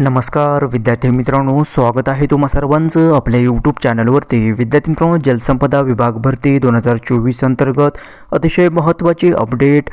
नमस्कार विद्यार्थी मित्रांनो स्वागत आहे तुम्हा सर्वांचं आपल्या यूट्यूब चॅनलवरती विद्यार्थी मित्रांनो जलसंपदा विभाग भरती दोन हजार चोवीस अंतर्गत अतिशय महत्त्वाची अपडेट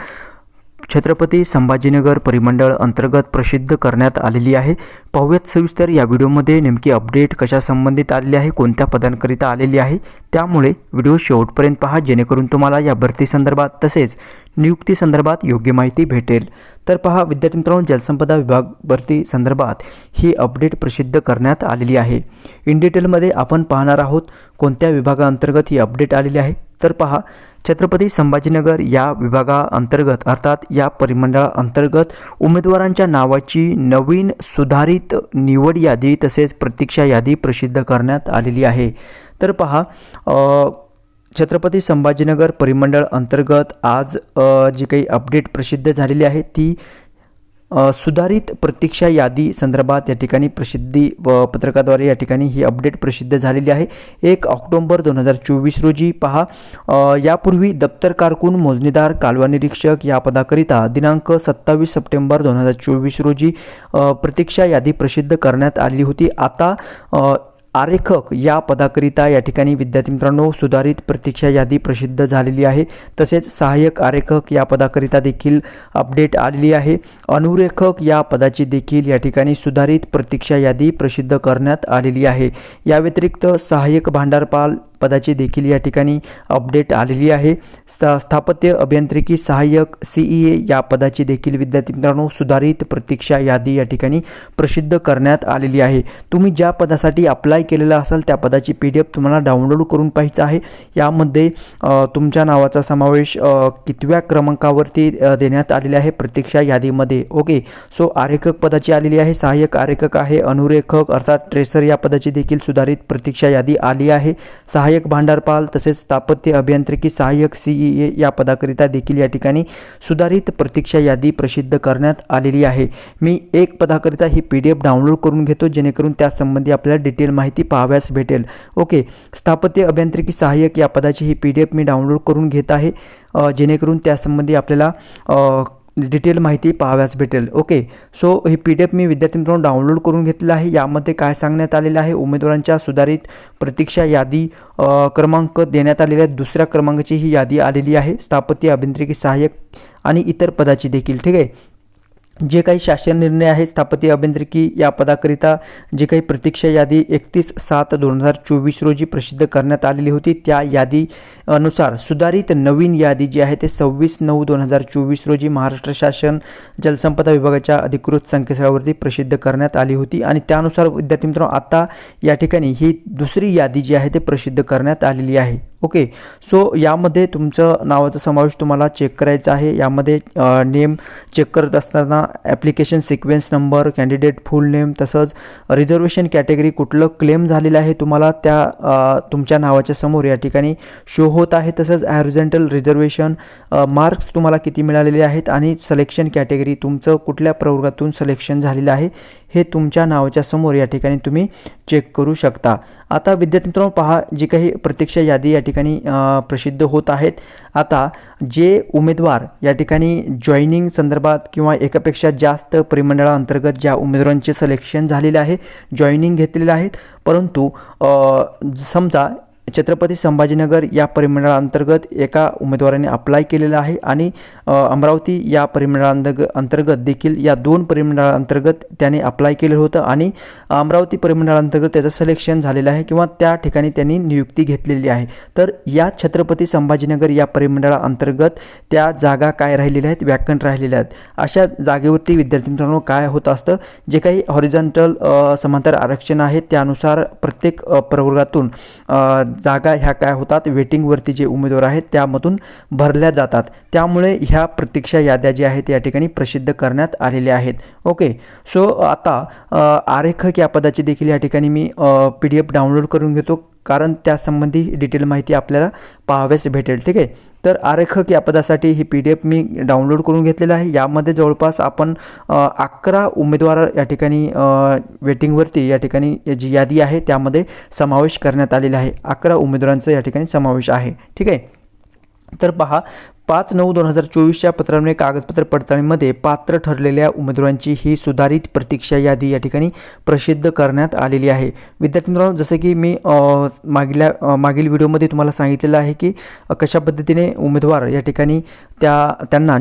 छत्रपती संभाजीनगर परिमंडळ अंतर्गत प्रसिद्ध करण्यात आलेली आहे. पाहूयात सविस्तर या व्हिडिओमध्ये नेमकी अपडेट कशा संबंधित आलेली आहे कोणत्या पदांकरिता आलेली आहे त्यामुळे व्हिडिओ शेवटपर्यंत पहा जेणेकरून तुम्हाला या भरती संदर्भात तसेच नियुक्ती संदर्भात योग्य माहिती भेटेल. तर पहा विद्यार्थी मित्रांनो जलसंपदा विभाग भरती संदर्भात ही अपडेट प्रसिद्ध करण्यात आलेली आहे. इन डिटेलमध्ये आपण पाहणार आहोत कोणत्या विभागाअंतर्गत ही अपडेट आलेली आहे तर पहा छत्रपती संभाजीनगर या विभागाअंतर्गत अर्थात या परिमंडळाअंतर्गत उमेदवारांच्या नावाची नवीन सुधारित निवड यादी तसेच प्रतीक्षा यादी प्रसिद्ध करण्यात आलेली आहे. तर पहा छत्रपती संभाजीनगर परिमंडळ अंतर्गत आज जी काही अपडेट प्रसिद्ध झालेली आहे ती सुधारित प्रतीक्षा यादी संदर्भात या ठिकाणी प्रसिद्धी व पत्रकाद्वारे या ठिकाणी ही अपडेट प्रसिद्ध झालेली आहे. एक ऑक्टोंबर दोन हजार चोवीस रोजी पहा यापूर्वी दप्तर कारकून मोजणीदार कालवा निरीक्षक या पदाकरिता दिनांक सत्तावीस सप्टेंबर दोन हजार चोवीस रोजी प्रतीक्षा यादी प्रसिद्ध करण्यात आली होती. आता आरेखक या पदाकरिता या ठिकाणी विद्यार्थी मित्रांनो सुधारित प्रतीक्षा यादी प्रसिद्ध झालेली आहे. तसेच सहाय्यक आरेखक या पदाकरिता देखील अपडेट आलेली आहे. अनुरेखक या पदाची देखील या ठिकाणी सुधारित प्रतीक्षा यादी प्रसिद्ध करण्यात आलेली आहे. या व्यतिरिक्त सहाय्यक भांडारपाल पदाची देखील या ठिकाणी अपडेट आलेली आहे. स- स्थापत्य अभियांत्रिकी सहाय्यक सीई ए या पदाची देखील विद्यार्थी मित्रांनो सुधारित प्रतीक्षा यादी या ठिकाणी प्रसिद्ध करण्यात आलेली आहे. तुम्ही ज्या पदासाठी अप्लाय केलेलं असाल त्या पदाची पी डी एफ तुम्हाला डाउनलोड करून पाहायचं आहे. यामध्ये तुमच्या नावाचा समावेश कितव्या क्रमांकावरती देण्यात आलेला आहे प्रतीक्षा यादीमध्ये. ओके सो आरेखक पदाची आलेली आहे सहाय्यक आरेखक आहे अनुरेखक अर्थात ट्रेसर या पदाची देखील सुधारित प्रतीक्षा यादी आली आहे. सहाय्यक भांडारपाल तसेच स्थापत्य अभियांत्रिकी सहाय्यक सीई ए या पदाकरिता देखील या ठिकाणी सुधारित प्रतीक्षा यादी प्रसिद्ध करण्यात आलेली आहे. मी एक पदाकरिता ही पी डी एफ डाउनलोड करून घेतो जेणेकरून त्यासंबंधी आपल्याला डिटेल माहिती पाहाव्यास भेटेल. ओके. स्थापत्य अभियांत्रिकी सहाय्यक या पदाची ही पी डी एफ मी डाउनलोड करून घेत आहे. जेणेकरून त्यासंबंधी आपल्याला डिटेल माहिती पाहाव्यास भेटेल. ओके. सो हे पी डी एफ मी विद्यार्थी मित्रांनो डाउनलोड करून घेतलेलं आहे. यामध्ये काय सांगण्यात आलेलं आहे? उमेदवारांच्या सुधारित प्रतीक्षा यादी क्रमांक देण्यात आलेल्या दुसऱ्या क्रमांकाची ही यादी आलेली आहे. स्थापत्य अभियांत्रिकी सहाय्यक आणि इतर पदाची देखील. ठीक आहे? जे काही शासन निर्णय आहे स्थापत्य अभियांत्रिकी या पदाकरिता जे काही प्रतीक्षा यादी एकतीस सात दोन हजार चोवीस रोजी प्रसिद्ध करण्यात आलेली होती त्या यादी अनुसार सुधारित नवीन यादी जी आहे ते सव्वीस नऊ दोन हजार चोवीस रोजी महाराष्ट्र शासन जलसंपदा विभागाच्या अधिकृत संकेतस्थळावरती प्रसिद्ध करण्यात आली होती आणि त्यानुसार विद्यार्थी मित्रांनो आता या ठिकाणी ही दुसरी यादी जी आहे ते प्रसिद्ध करण्यात आलेली आहे. ओके सो यामध्ये तुमचं नावाचा समावेश तुम्हाला चेक करायचा आहे. यामध्ये नेम चेक करत असताना application sequence number candidate full name तसंच रिझर्वेशन कॅटेगरी कुठलं क्लेम झालेलं आहे तुम्हाला त्या तुमच्या नावाच्या समोर या ठिकाणी शो होत आहे. तसंच ॲरिजेंटल रिझर्वेशन मार्क्स तुम्हाला किती मिळालेले आहेत आणि सिलेक्शन कॅटेगरी तुमचं कुठल्या प्रवर्गातून सिलेक्शन झालेलं आहे हे तुमच्या नावाच्या समोर या ठिकाणी तुम्ही चेक करू शकता. आता विद्यार्थी मित्रांनो पहा जी काही प्रतीक्षा यादी या ठिकाणी प्रसिद्ध होत आहेत. आता जे उमेदवार या ठिकाणी जॉईनिंग संदर्भात किंवा एकापेक्षा जास्त परिमंडळाअंतर्गत ज्या उमेदवारांचे सिलेक्शन झालेले आहे जॉईनिंग घेतलेले आहेत. परंतु समजा छत्रपती संभाजीनगर या परिमंडळाअंतर्गत एका उमेदवाराने अप्लाय केलेला आहे आणि अमरावती या परिमंडळांतर्ग अंतर्गत देखील या दोन परिमंडळाअंतर्गत त्याने अप्लाय केलेलं होतं आणि अमरावती परिमंडळाअंतर्गत त्याचं सिलेक्शन झालेलं आहे किंवा त्या ठिकाणी त्यांनी नियुक्ती घेतलेली आहे. तर या छत्रपती संभाजीनगर या परिमंडळाअंतर्गत त्या जागा काय राहिलेल्या आहेत? वॅकंट राहिलेल्या आहेत. अशा जागेवरती विद्यार्थी मित्रांनो काय होत असतं? जे काही हॉरिझॉन्टल समांतर आरक्षण आहे त्यानुसार प्रत्येक प्रवर्गातून जागा ह्या काय होतात? वेटिंगवरती जे उमेदवार आहेत त्यामधून भरल्या जातात. त्यामुळे ह्या प्रतीक्षा याद्या ज्या आहेत या ठिकाणी प्रसिद्ध करण्यात आलेल्या आहेत. ओके सो आता आरेखक या पदाची देखील या ठिकाणी मी पी डी एफ डाउनलोड करून घेतो. कारण त्यासंबंधी डिटेल माहिती आपल्याला पाहावेस भेटेल ठीक आहे? तर आरेखक या पदासाठी ही पी डी एफ मी डाउनलोड करून घेतलेलं आहे. यामध्ये जवळपास आपण अकरा उमेदवार या ठिकाणी वेटिंगवरती या ठिकाणी जी यादी आहे त्यामध्ये समावेश करण्यात आलेला आहे. अकरा उमेदवारांचा या ठिकाणी समावेश आहे ठीक आहे? तर पहा पाच नऊ दोन हजार चोवीसच्या पत्राने कागदपत्र पडताळणीमध्ये पात्र ठरलेल्या उमेदवारांची ही सुधारित प्रतीक्षा यादी या ठिकाणी प्रसिद्ध करण्यात आलेली आहे. विद्यार्थी मित्रांनो जसं की मी मागल्या मागील व्हिडिओमध्ये तुम्हाला सांगितलेलं आहे की कशा पद्धतीने उमेदवार या ठिकाणी त्या त्यांना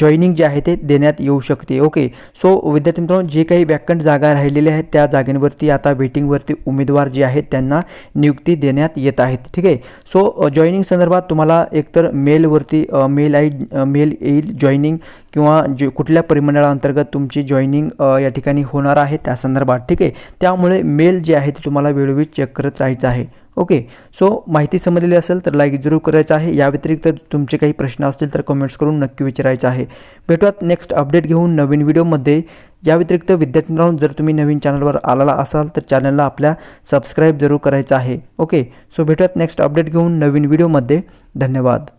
जॉईनिंग जे आहे ते देण्यात येऊ शकते. ओके सो विद्यार्थी मित्रांनो जे काही व्याकंट जागा राहिलेल्या आहेत त्या जागेंवरती आता वेटिंगवरती उमेदवार जे आहेत त्यांना नियुक्ती देण्यात येत आहेत. ठीक आहे सो जॉईनिंग संदर्भात तुम्हाला एकतर मेलवरती मेल आई मेल येईल जॉईनिंग किंवा जे कुठल्या परिमंडळाअंतर्गत तुमची जॉईनिंग या ठिकाणी होणार आहे त्या संदर्भात ठीक आहे? त्यामुळे मेल जे आहे ते तुम्हाला वेळोवेळी चेक करत राहायचं आहे ओके? सो माहिती समजलेली असेल तर लाईक जरूर करायचं आहे. या व्यतिरिक्त तुमचे काही प्रश्न असतील तर कमेंट्स करून नक्की विचारायचं आहे. भेटूयात नेक्स्ट अपडेट घेऊन नवीन व्हिडिओमध्ये. या व्यतिरिक्त विद्यार्थी मित्रांनो जर तुम्ही नवीन चॅनलवर आलेला असाल तर चॅनलला आपल्या सबस्क्राईब जरूर करायचं आहे ओके? सो भेटूयात नेक्स्ट अपडेट घेऊन नवीन व्हिडिओमध्ये. धन्यवाद.